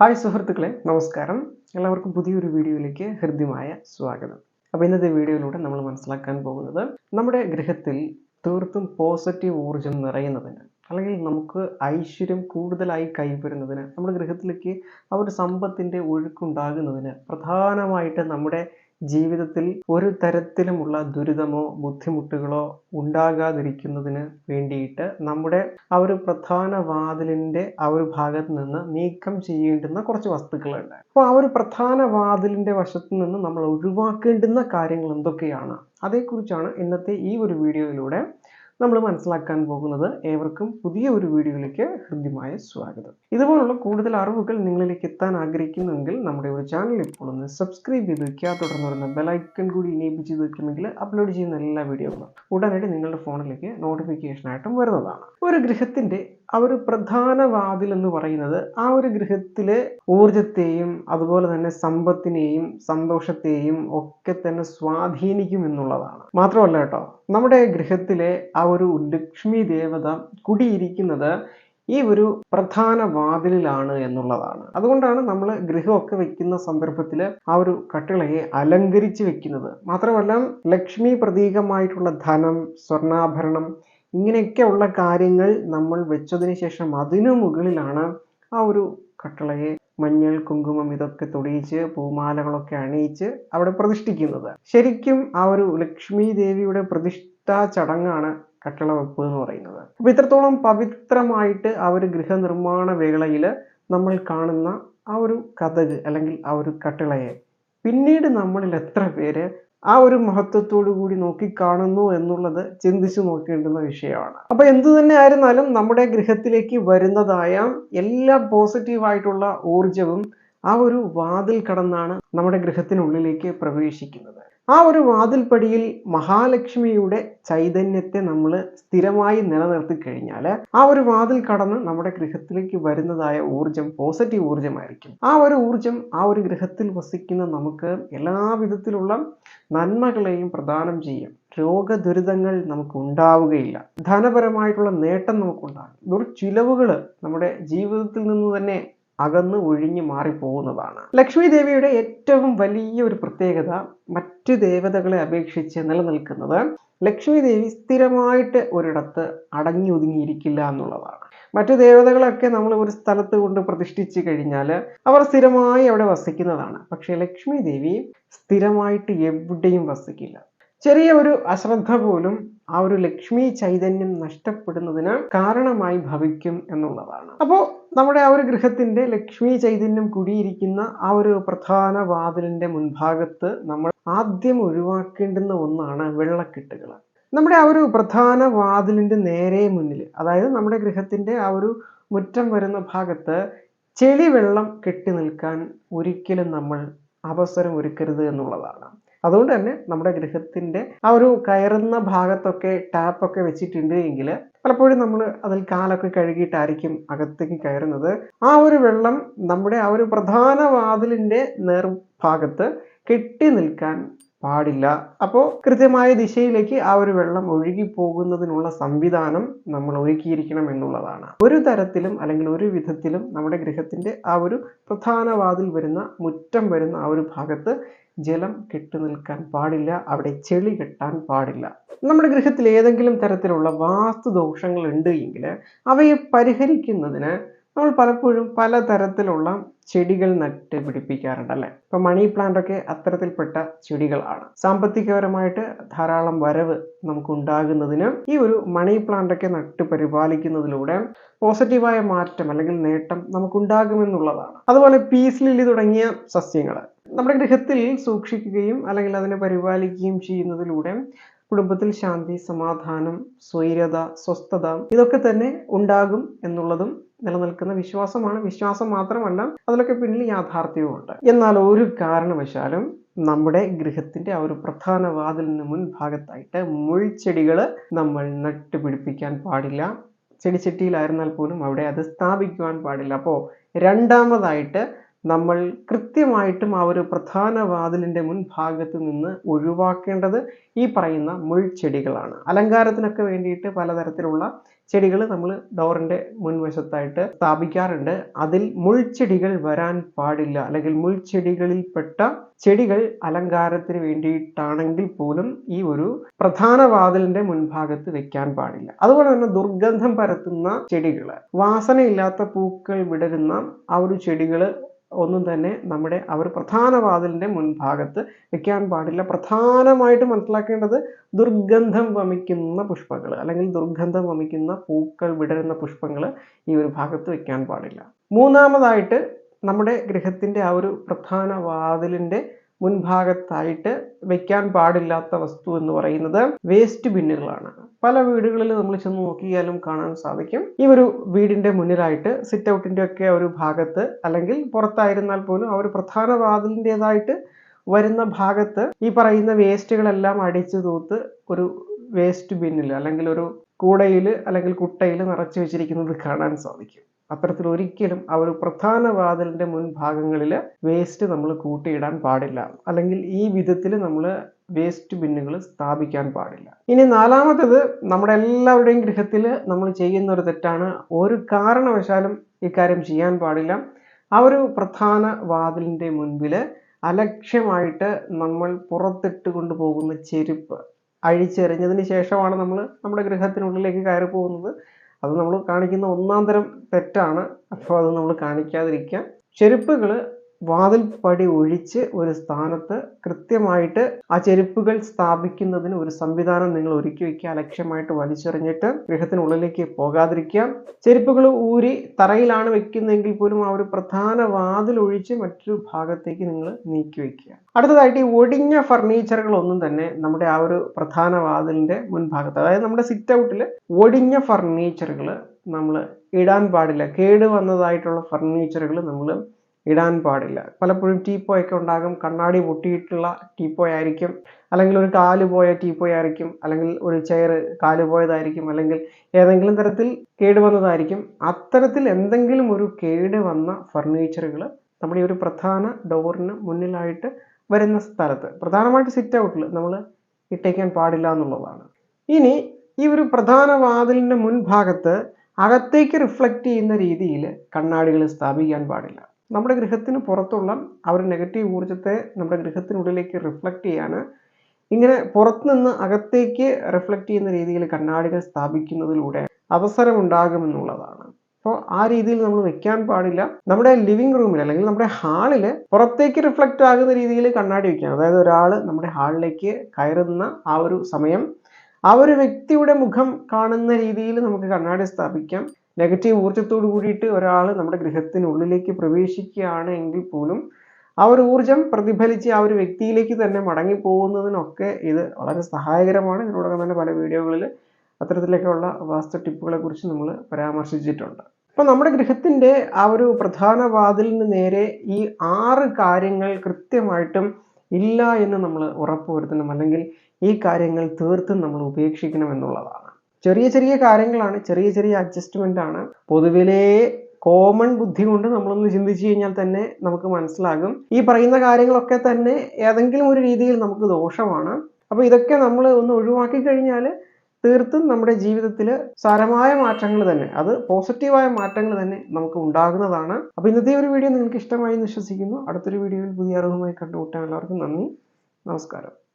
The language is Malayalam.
ഹായ് സുഹൃത്തുക്കളെ നമസ്കാരം. എല്ലാവർക്കും പുതിയൊരു വീഡിയോയിലേക്ക് ഹൃദ്യമായ സ്വാഗതം. അപ്പോൾ ഇന്നത്തെ വീഡിയോയിലൂടെ നമ്മൾ മനസ്സിലാക്കാൻ പോകുന്നത് നമ്മുടെ ഗൃഹത്തിൽ തീർത്തും പോസിറ്റീവ് ഊർജം നിറയുന്നതിന് അല്ലെങ്കിൽ നമുക്ക് ഐശ്വര്യം കൂടുതലായി കൈവരുന്നതിന് നമ്മുടെ ഗൃഹത്തിലേക്ക് ആ ഒരു സമ്പത്തിന്റെ ഒഴുക്കുണ്ടാകുന്നതിന് പ്രധാനമായിട്ട് നമ്മുടെ ജീവിതത്തിൽ ഒരു തരത്തിലുമുള്ള ദുരിതമോ ബുദ്ധിമുട്ടുകളോ ഉണ്ടാകാതിരിക്കുന്നതിന് വേണ്ടിയിട്ട് നമ്മുടെ ആ ഒരു പ്രധാന വാതിലിന്റെ ആ ഒരു ഭാഗത്ത് നിന്ന് നീക്കം ചെയ്യേണ്ടുന്ന കുറച്ച് വസ്തുക്കളുണ്ട്. അപ്പോൾ ആ ഒരു പ്രധാന വാതിലിന്റെ വശത്ത് നിന്ന് നമ്മൾ ഒഴിവാക്കേണ്ടുന്ന കാര്യങ്ങൾ എന്തൊക്കെയാണ്? അതേക്കുറിച്ചാണ് ഇന്നത്തെ ഈ ഒരു വീഡിയോയിലൂടെ നമ്മൾ മനസ്സിലാക്കാൻ പോകുന്നത് ഏവർക്കും പുതിയ ഒരു വീഡിയോയിലേക്ക് ഹൃദ്യമായ സ്വാഗതം. ഇതുപോലുള്ള കൂടുതൽ അറിവുകൾ നിങ്ങളിലേക്ക് എത്താൻ ആഗ്രഹിക്കുന്നുവെങ്കിൽ നമ്മുടെ ഒരു ചാനൽ ഇപ്പോൾ ഒന്ന് സബ്സ്ക്രൈബ് ചെയ്ത് വയ്ക്കുക തുടർന്ന് വരുന്ന ബെലൈക്കൺ കൂടി ഇനേബിൾ ചെയ്ത് വയ്ക്കുമെങ്കിൽ അപ്ലോഡ് ചെയ്യുന്ന എല്ലാ വീഡിയോകളും ഉടനടി നിങ്ങളുടെ ഫോണിലേക്ക് നോട്ടിഫിക്കേഷനായിട്ടും വരുന്നതാണ്. ഒരു ഗൃഹത്തിന്റെ ആ ഒരു പ്രധാന വാതിൽ എന്ന് പറയുന്നത് ആ ഒരു ഗൃഹത്തിലെ ഊർജത്തെയും അതുപോലെ തന്നെ സമ്പത്തിനെയും സന്തോഷത്തെയും ഒക്കെ തന്നെ സ്വാധീനിക്കും എന്നുള്ളതാണ്. മാത്രമല്ല കേട്ടോ നമ്മുടെ ഗൃഹത്തിലെ ആ ഒരു ലക്ഷ്മി ദേവത കുടിയിരിക്കുന്നത് ഈ ഒരു പ്രധാന വാതിലിലാണ് എന്നുള്ളതാണ്. അതുകൊണ്ടാണ് നമ്മൾ ഗൃഹമൊക്കെ വെക്കുന്ന സന്ദർഭത്തിൽ ആ ഒരു കട്ടിളയെ അലങ്കരിച്ച് വെക്കുന്നത്. മാത്രമല്ല ലക്ഷ്മി പ്രതീകമായിട്ടുള്ള ധനം സ്വർണാഭരണം ഇങ്ങനെയൊക്കെ ഉള്ള കാര്യങ്ങൾ നമ്മൾ വെച്ചതിന് ശേഷം അതിനു മുകളിലാണ് ആ ഒരു കട്ടളയെ മഞ്ഞൾ കുങ്കുമം ഇതൊക്കെ തൊടിയിച്ച് പൂമാലകളൊക്കെ അണിയിച്ച് അവിടെ പ്രതിഷ്ഠിക്കുന്നത്. ശരിക്കും ആ ഒരു ലക്ഷ്മി ദേവിയുടെ പ്രതിഷ്ഠാ ചടങ്ങാണ് കട്ടള വെപ്പ് എന്ന് പറയുന്നത്. അപ്പൊ ഇത്രത്തോളം പവിത്രമായിട്ട് ആ ഒരു ഗൃഹനിർമ്മാണ വേളയിൽ നമ്മൾ കാണുന്ന ആ ഒരു കഥക് അല്ലെങ്കിൽ ആ ഒരു കട്ടിളയെ. പിന്നീട് നമ്മളിൽ എത്ര പേര് ആ ഒരു മഹത്വത്തോടു കൂടി നോക്കിക്കാണുന്നു എന്നുള്ളത് ചിന്തിച്ചു നോക്കേണ്ടുന്ന വിഷയമാണ്. അപ്പൊ എന്തു തന്നെ ആയിരുന്നാലും നമ്മുടെ ഗൃഹത്തിലേക്ക് വരുന്നതായ എല്ലാ പോസിറ്റീവായിട്ടുള്ള ഊർജവും ആ ഒരു വാതിൽ കടന്നാണ് നമ്മുടെ ഗൃഹത്തിനുള്ളിലേക്ക് പ്രവേശിക്കുന്നത്. ആ ഒരു വാതിൽപ്പടിയിൽ മഹാലക്ഷ്മിയുടെ ചൈതന്യത്തെ നമ്മൾ സ്ഥിരമായി നിലനിർത്തി കഴിഞ്ഞാൽ ആ ഒരു വാതിൽ കടന്ന് നമ്മുടെ ഗൃഹത്തിലേക്ക് വരുന്നതായ ഊർജം പോസിറ്റീവ് ഊർജമായിരിക്കും ആ ഒരു ഊർജം ആ ഒരു ഗൃഹത്തിൽ വസിക്കുന്ന നമുക്ക് എല്ലാവിധത്തിലുള്ള നന്മകളെയും പ്രദാനം ചെയ്യും. രോഗദുരിതങ്ങൾ നമുക്ക് ഉണ്ടാവുകയില്ല. ധനപരമായിട്ടുള്ള നേട്ടം നമുക്കുണ്ടാകും. ചിലവുകൾ നമ്മുടെ ജീവിതത്തിൽ നിന്ന് തന്നെ അകന്ന് ഒഴിഞ്ഞു മാറിപ്പോകുന്നതാണ്. ലക്ഷ്മി ദേവിയുടെ ഏറ്റവും വലിയ ഒരു പ്രത്യേകത മറ്റു ദേവതകളെ അപേക്ഷിച്ച് നിലനിൽക്കുന്നത് ലക്ഷ്മി ദേവി സ്ഥിരമായിട്ട് ഒരിടത്ത് അടങ്ങി ഒതുങ്ങിയിരിക്കില്ല എന്നുള്ളതാണ്. മറ്റു ദേവതകളൊക്കെ നമ്മൾ ഒരു സ്ഥലത്ത് കൊണ്ട് പ്രതിഷ്ഠിച്ചു കഴിഞ്ഞാൽ അവർ സ്ഥിരമായി അവിടെ വസിക്കുന്നതാണ്. പക്ഷേ ലക്ഷ്മി ദേവി സ്ഥിരമായിട്ട് എവിടെയും വസിക്കില്ല. ചെറിയ ഒരു അശ്രദ്ധ പോലും ആ ഒരു ലക്ഷ്മി ചൈതന്യം നഷ്ടപ്പെടുന്നതിന് കാരണമായി ഭവിക്കും എന്നുള്ളതാണ്. അപ്പോൾ നമ്മുടെ ആ ഒരു ഗൃഹത്തിന്റെ ലക്ഷ്മി ചൈതന്യം കുടിയിരിക്കുന്ന ആ ഒരു പ്രധാന വാതിലിന്റെ മുൻഭാഗത്ത് നമ്മൾ ആദ്യം ഒഴിവാക്കേണ്ടുന്ന ഒന്നാണ് വെള്ളക്കെട്ടുകൾ നമ്മുടെ ആ ഒരു പ്രധാന വാതിലിന്റെ നേരെ മുന്നിൽ അതായത് നമ്മുടെ ഗൃഹത്തിന്റെ ആ ഒരു മുറ്റം വരുന്ന ഭാഗത്ത് ചെളി വെള്ളം കെട്ടി നിൽക്കാൻ ഒരിക്കലും നമ്മൾ അവസരം ഒരുക്കരുത് എന്നുള്ളതാണ്. അതുകൊണ്ട് തന്നെ നമ്മുടെ ഗൃഹത്തിന്റെ ആ ഒരു കയറുന്ന ഭാഗത്തൊക്കെ ടാപ്പൊക്കെ വെച്ചിട്ടുണ്ട് എങ്കിൽ പലപ്പോഴും നമ്മൾ അതിൽ കാലൊക്കെ കഴുകിയിട്ടായിരിക്കും അകത്തേക്ക് കയറുന്നത്. ആ ഒരു വെള്ളം നമ്മുടെ ആ ഒരു പ്രധാന വാതിലിന്റെ നേർഭാഗത്ത് കെട്ടി നിൽക്കാൻ പാടില്ല. അപ്പോൾ കൃത്യമായ ദിശയിലേക്ക് ആ ഒരു വെള്ളം ഒഴുകി പോകുന്നതിനുള്ള സംവിധാനം നമ്മൾ ഒരുക്കിയിരിക്കണം എന്നുള്ളതാണ്. ഒരു തരത്തിലും അല്ലെങ്കിൽ ഒരു വിധത്തിലും നമ്മുടെ ഗൃഹത്തിന്റെ ആ ഒരു പ്രധാന വാതിൽ വരുന്ന മുറ്റം വരുന്ന ആ ഒരു ഭാഗത്ത് ജലം കെട്ടു നിൽക്കാൻ പാടില്ല. അവിടെ ചെളി കെട്ടാൻ പാടില്ല. നമ്മുടെ ഗൃഹത്തിൽ ഏതെങ്കിലും തരത്തിലുള്ള വാസ്തു ദോഷങ്ങൾ ഉണ്ട് എങ്കിൽ അവയെ പരിഹരിക്കുന്നതിന് നമ്മൾ പലപ്പോഴും പലതരത്തിലുള്ള ചെടികൾ നട്ട് പിടിപ്പിക്കാറുണ്ട് അല്ലേ? ഇപ്പൊ മണി പ്ലാന്റ് ഒക്കെ അത്തരത്തിൽപ്പെട്ട ചെടികളാണ് സാമ്പത്തികപരമായിട്ട് ധാരാളം വരവ് നമുക്ക് ഉണ്ടാകുന്നതിന് ഈ ഒരു മണി പ്ലാന്റ് ഒക്കെ നട്ട് പരിപാലിക്കുന്നതിലൂടെ പോസിറ്റീവായ മാറ്റം അല്ലെങ്കിൽ നേട്ടം നമുക്കുണ്ടാകുമെന്നുള്ളതാണ്. അതുപോലെ പീസ് ലില്ലി തുടങ്ങിയ സസ്യങ്ങൾ നമ്മുടെ ഗൃഹത്തിൽ സൂക്ഷിക്കുകയും അല്ലെങ്കിൽ അതിനെ പരിപാലിക്കുകയും ചെയ്യുന്നതിലൂടെ കുടുംബത്തിൽ ശാന്തി സമാധാനം സ്വൈര്യത സ്വസ്ഥത ഇതൊക്കെ തന്നെ ഉണ്ടാകും എന്നുള്ളതും നിലനിൽക്കുന്ന വിശ്വാസമാണ്. വിശ്വാസം മാത്രമല്ല അതിലൊക്കെ പിന്നിൽ യാഥാർത്ഥ്യവുമുണ്ട്. എന്നാൽ ഒരു കാരണവശാലും നമ്മുടെ ഗൃഹത്തിന്റെ ആ ഒരു പ്രധാന വാതിലിന് മുൻഭാഗത്തായിട്ട് മുൾച്ചെടികൾ നമ്മൾ നട്ടുപിടിപ്പിക്കാൻ പാടില്ല. ചെടിച്ചട്ടിയിലായിരുന്നാൽ പോലും അവിടെ അത് സ്ഥാപിക്കുവാൻ പാടില്ല. അപ്പോൾ രണ്ടാമതായിട്ട് നമ്മൾ കൃത്യമായിട്ടും ആ ഒരു പ്രധാന വാതിലിന്റെ മുൻഭാഗത്ത് നിന്ന് ഒഴിവാക്കേണ്ടത് ഈ പറയുന്ന മുൾച്ചെടികളാണ് അലങ്കാരത്തിനൊക്കെ വേണ്ടിയിട്ട് പലതരത്തിലുള്ള ചെടികൾ നമ്മൾ ഡോറിന്റെ മുൻവശത്തായിട്ട് സ്ഥാപിക്കാറുണ്ട്. അതിൽ മുൾച്ചെടികൾ വരാൻ പാടില്ല. അല്ലെങ്കിൽ മുൾച്ചെടികളിൽപ്പെട്ട ചെടികൾ അലങ്കാരത്തിന് വേണ്ടിയിട്ടാണെങ്കിൽ പോലും ഈ ഒരു പ്രധാന വാതിലിന്റെ മുൻഭാഗത്ത് വെക്കാൻ പാടില്ല. അതുപോലെ തന്നെ ദുർഗന്ധം പരത്തുന്ന ചെടികൾ വാസനയില്ലാത്ത പൂക്കൾ വിടരുന്ന ആ ഒരു ചെടികൾ ഒന്നും തന്നെ നമ്മുടെ അവർ പ്രധാന വാതിലിന്റെ മുൻഭാഗത്ത് വെക്കാൻ പാടില്ല. പ്രധാനമായിട്ട് മനസ്സിലാക്കേണ്ടത് ദുർഗന്ധം വമിക്കുന്ന പുഷ്പങ്ങൾ അല്ലെങ്കിൽ ദുർഗന്ധം വമിക്കുന്ന പൂക്കൾ വിടരുന്ന പുഷ്പങ്ങൾ ഈ ഒരു ഭാഗത്ത് വെക്കാൻ പാടില്ല. മൂന്നാമതായിട്ട് നമ്മുടെ ഗൃഹത്തിന്റെ ആ ഒരു പ്രധാന വാതിലിന്റെ മുൻഭാഗത്തായിട്ട് വെക്കാൻ പാടില്ലാത്ത വസ്തു എന്ന് പറയുന്നത് വേസ്റ്റ് ബിന്നുകളാണ്. പല വീടുകളിൽ നമ്മൾ ചെന്ന് നോക്കിയാലും കാണാൻ സാധിക്കും. ഈ ഒരു വീടിന്റെ മുന്നിലായിട്ട് സിറ്റ് ഔട്ടിന്റെ ഒക്കെ ഒരു ഭാഗത്ത് അല്ലെങ്കിൽ പുറത്തായിരുന്നാൽ പോലും ആ ഒരു പ്രധാന വാതിലിന്റെതായിട്ട് വരുന്ന ഭാഗത്ത് ഈ പറയുന്ന വേസ്റ്റുകളെല്ലാം അടിച്ചു തൂത്ത് ഒരു വേസ്റ്റ് ബിന്നിൽ അല്ലെങ്കിൽ ഒരു കൂടയിൽ അല്ലെങ്കിൽ കുട്ടയിൽ നിറച്ചു വെച്ചിരിക്കുന്നത് കാണാൻ സാധിക്കും. അത്തരത്തിൽ ഒരിക്കലും ആ ഒരു പ്രധാന വാതിലിന്റെ മുൻഭാഗങ്ങളിൽ വേസ്റ്റ് നമ്മൾ കൂട്ടിയിടാൻ പാടില്ല. അല്ലെങ്കിൽ ഈ വിധത്തിൽ നമ്മൾ വേസ്റ്റ് ബിന്നുകൾ സ്ഥാപിക്കാൻ പാടില്ല. ഇനി നാലാമത്തേത് നമ്മുടെ എല്ലാവരുടെയും ഗൃഹത്തിൽ നമ്മൾ ചെയ്യുന്ന ഒരു തെറ്റാണ് ഒരു കാരണവശാലും ഇക്കാര്യം ചെയ്യാൻ പാടില്ല. ആ ഒരു പ്രധാന വാതിലിന്റെ മുൻപിൽ അലക്ഷ്യമായിട്ട് നമ്മൾ പുറത്തിട്ട് കൊണ്ടുപോകുന്ന ചെരുപ്പ് അഴിച്ചെറിഞ്ഞതിന് ശേഷമാണ് നമ്മൾ നമ്മുടെ ഗൃഹത്തിനുള്ളിലേക്ക് കയറി പോകുന്നത്. അത് നമ്മൾ കാണിക്കുന്ന ഒന്നാം തരം തെറ്റാണ്. അപ്പോൾ അത് നമ്മൾ കാണിക്കാതിരിക്കുക. ചെരുപ്പുകൾ വാതിൽപ്പടി ഒഴിച്ച് ഒരു സ്ഥാനത്ത് കൃത്യമായിട്ട് ആ ചെരുപ്പുകൾ സ്ഥാപിക്കുന്നതിന് ഒരു സംവിധാനം നിങ്ങൾ ഒരുക്കി വയ്ക്കുക. ലക്ഷ്യമായിട്ട് വലിച്ചെറിഞ്ഞിട്ട് ഗൃഹത്തിനുള്ളിലേക്ക് പോകാതിരിക്കുക. ചെരുപ്പുകൾ ഊരി തറയിലാണ് വെക്കുന്നതെങ്കിൽ പോലും ആ ഒരു പ്രധാന വാതിൽ ഒഴിച്ച് മറ്റൊരു ഭാഗത്തേക്ക് നിങ്ങൾ നീക്കി വയ്ക്കുക. അടുത്തതായിട്ട് ഈ ഒടിഞ്ഞ ഫർണിച്ചറുകളൊന്നും തന്നെ നമ്മുടെ ആ ഒരു പ്രധാന വാതിലിന്റെ മുൻഭാഗത്ത് അതായത് നമ്മുടെ സിറ്റ് ഔട്ടിൽ ഒടിഞ്ഞ ഫർണിച്ചറുകൾ നമ്മൾ ഇടാൻ പാടില്ല. കേട് വന്നതായിട്ടുള്ള ഫർണിച്ചറുകൾ നമ്മൾ ഇടാൻ പാടില്ല. പലപ്പോഴും ടീപ്പോയൊക്കെ ഉണ്ടാകും. കണ്ണാടി പൊട്ടിയിട്ടുള്ള ടീപ്പോയ് ആയിരിക്കും അല്ലെങ്കിൽ ഒരു കാൽ പോയ ടീപ്പോയ് ആയിരിക്കും അല്ലെങ്കിൽ ഒരു ചെയർ കാൽ പോയതായിരിക്കും അല്ലെങ്കിൽ ഏതെങ്കിലും തരത്തിൽ കേട് വന്നതായിരിക്കും. അത്തരത്തിൽ എന്തെങ്കിലും ഒരു കേട് വന്ന ഫർണിച്ചറുകൾ നമ്മുടെ ഈ ഒരു പ്രധാന ഡോറിന് മുന്നിലായിട്ട് വരുന്ന സ്ഥലത്ത് പ്രധാനമായിട്ട് സിറ്റ് ഔട്ടിൽ നമ്മൾ ഇട്ടേക്കാൻ പാടില്ല എന്നുള്ളതാണ്. ഇനി ഈ ഒരു പ്രധാന വാതിലിന്റെ മുൻഭാഗത്ത് അകത്തേക്ക് റിഫ്ലക്റ്റ് ചെയ്യുന്ന രീതിയിൽ കണ്ണാടികൾ സ്ഥാപിക്കാൻ പാടില്ല. നമ്മുടെ ഗൃഹത്തിന് പുറത്തുള്ള ആ ഒരു നെഗറ്റീവ് ഊർജത്തെ നമ്മുടെ ഗൃഹത്തിനുള്ളിലേക്ക് റിഫ്ലക്റ്റ് ചെയ്യാൻ ഇങ്ങനെ പുറത്തുനിന്ന് അകത്തേക്ക് റിഫ്ലക്റ്റ് ചെയ്യുന്ന രീതിയിൽ കണ്ണാടികൾ സ്ഥാപിക്കുന്നതിലൂടെ അവസരമുണ്ടാകുമെന്നുള്ളതാണ് അപ്പോൾ ആ രീതിയിൽ നമ്മൾ വെക്കാൻ പാടില്ല. നമ്മുടെ ലിവിംഗ് റൂമിൽ അല്ലെങ്കിൽ നമ്മുടെ ഹാളിൽ പുറത്തേക്ക് റിഫ്ലക്റ്റ് ആകുന്ന രീതിയിൽ കണ്ണാടി വെക്കാം അതായത് ഒരാൾ നമ്മുടെ ഹാളിലേക്ക് കയറുന്ന ആ ഒരു സമയം ആ ഒരു വ്യക്തിയുടെ മുഖം കാണുന്ന രീതിയിൽ നമുക്ക് കണ്ണാടി സ്ഥാപിക്കാം. നെഗറ്റീവ് ഊർജത്തോട് കൂടിയിട്ട് ഒരാൾ നമ്മുടെ ഗൃഹത്തിനുള്ളിലേക്ക് പ്രവേശിക്കുകയാണ് എങ്കിൽ പോലും ആ ഒരു ഊർജം പ്രതിഫലിച്ച് ആ ഒരു വ്യക്തിയിലേക്ക് തന്നെ മടങ്ങി പോകുന്നതിനൊക്കെ ഇത് വളരെ സഹായകരമാണ്. ഇതിനോടകം തന്നെ പല വീഡിയോകളിൽ അത്തരത്തിലൊക്കെയുള്ള വാസ്തു ടിപ്പുകളെ കുറിച്ച് നമ്മൾ പരാമർശിച്ചിട്ടുണ്ട്. അപ്പൊ നമ്മുടെ ഗൃഹത്തിന്റെ ആ ഒരു പ്രധാന വാതിലിന് നേരെ ഈ ആറ് കാര്യങ്ങൾ കൃത്യമായിട്ടും ഇല്ല എന്ന് നമ്മൾ ഉറപ്പുവരുത്തണം. അല്ലെങ്കിൽ ഈ കാര്യങ്ങൾ തീർത്തും നമ്മൾ ഉപേക്ഷിക്കണം എന്നുള്ളതാണ്. ചെറിയ ചെറിയ കാര്യങ്ങളാണ് ചെറിയ ചെറിയ അഡ്ജസ്റ്റ്മെന്റ് ആണ്. പൊതുവിലേ കോമൺ ബുദ്ധി കൊണ്ട് നമ്മളൊന്ന് ചിന്തിച്ചു കഴിഞ്ഞാൽ തന്നെ നമുക്ക് മനസ്സിലാകും. ഈ പറയുന്ന കാര്യങ്ങളൊക്കെ തന്നെ ഏതെങ്കിലും ഒരു രീതിയിൽ നമുക്ക് ദോഷമാണ്. അപ്പോൾ ഇതൊക്കെ നമ്മൾ ഒന്ന് ഒഴിവാക്കി കഴിഞ്ഞാൽ തീർത്തും നമ്മുടെ ജീവിതത്തിൽ സാരമായ മാറ്റങ്ങൾ തന്നെ അത് പോസിറ്റീവായ മാറ്റങ്ങൾ തന്നെ നമുക്ക് ഉണ്ടാകുന്നതാണ്. അപ്പോൾ ഇന്നത്തെ ഒരു വീഡിയോ നിങ്ങൾക്ക് ഇഷ്ടമായി എന്ന് വിശ്വസിക്കുന്നു. അടുത്തൊരു വീഡിയോയിൽ പുതിയ അറിവുമായി കണ്ടുമുട്ടാൻ എല്ലാവർക്കും നന്ദി. നമസ്കാരം.